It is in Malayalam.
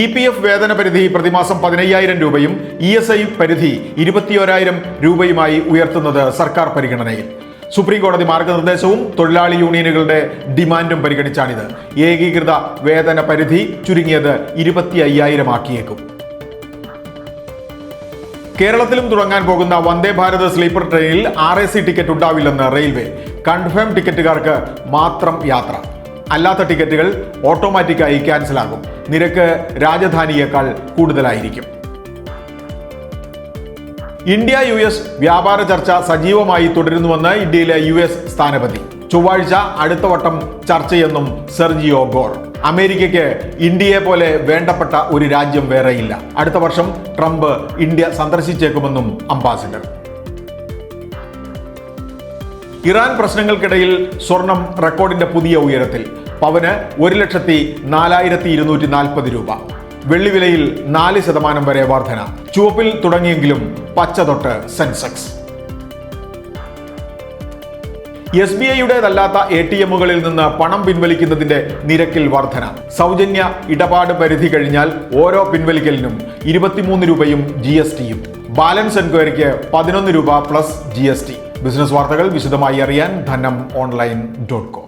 ഇ പി എഫ് വേതന പരിധി പ്രതിമാസം പതിനയ്യായിരം രൂപയും ഇ എസ് ഐ പരിധി ഇരുപത്തിയോരായിരം രൂപയുമായി ഉയർത്തുന്നത് സർക്കാർ പരിഗണനയിൽ. സുപ്രീം കോടതി മാർഗനിർദ്ദേശവും തൊഴിലാളി യൂണിയനുകളുടെ ഡിമാൻഡും പരിഗണിച്ചാണിത്. ഏകീകൃത വേതന പരിധി ചുരുങ്ങിയത് ഇരുപത്തി അയ്യായിരം ആക്കിയേക്കും. കേരളത്തിലും തുടങ്ങാൻ പോകുന്ന വന്ദേ ഭാരത് സ്ലീപ്പർ ട്രെയിനിൽ ആർ എ സി ടിക്കറ്റ് ഉണ്ടാവില്ലെന്ന് റെയിൽവേ. കൺഫേം ടിക്കറ്റുകാർക്ക് മാത്രം യാത്ര. അല്ലാത്ത ടിക്കറ്റുകൾ ഓട്ടോമാറ്റിക്കായി ക്യാൻസൽ ആകും. നിരക്ക് രാജധാനിയേക്കാൾ കൂടുതലായിരിക്കും. ഇന്ത്യ യു എസ് വ്യാപാര ചർച്ച സജീവമായി തുടരുന്നുവെന്ന് ഇന്ത്യയിലെ യു എസ് സ്ഥാനപതി. ചൊവ്വാഴ്ച അടുത്ത വട്ടം ചർച്ചയെന്നും സെർജിയോ ഗോർ. അമേരിക്കയ്ക്ക് ഇന്ത്യയെ പോലെ വേണ്ടപ്പെട്ട ഒരു രാജ്യം വേറെയില്ല. അടുത്ത വർഷം ട്രംപ് ഇന്ത്യ സന്ദർശിച്ചേക്കുമെന്നും അംബാസിഡർ. ഇറാൻ പ്രശ്നങ്ങൾക്കിടയിൽ സ്വർണം റെക്കോർഡിന്റെ പുതിയ ഉയരത്തിൽ. പവന് ഒരു ലക്ഷത്തി നാലായിരത്തി ഇരുന്നൂറ്റി നാൽപ്പത് രൂപ. വെള്ളിവിലയിൽ നാല് ശതമാനം വരെ വർധന. ചുവപ്പിൽ തുടങ്ങിയെങ്കിലും പച്ച തൊട്ട് സെൻസെക്സ്. എസ് ബി ഐയുടേതല്ലാത്ത എ ടി എമ്മുകളിൽ നിന്ന് പണം പിൻവലിക്കുന്നതിന്റെ നിരക്കിൽ വർധന. സൗജന്യ ഇടപാട് പരിധി കഴിഞ്ഞാൽ ഓരോ പിൻവലിക്കലിനും ഇരുപത്തിമൂന്ന് രൂപയും ജി എസ് ടിയും. ബാലൻസ് എൻക്വയറിക്ക് പതിനൊന്ന് രൂപ plus G S T. Business വാർത്തകൾ വിശദമായി അറിയാൻ ധനം ഓൺലൈൻ ഡോട്ട് കോം.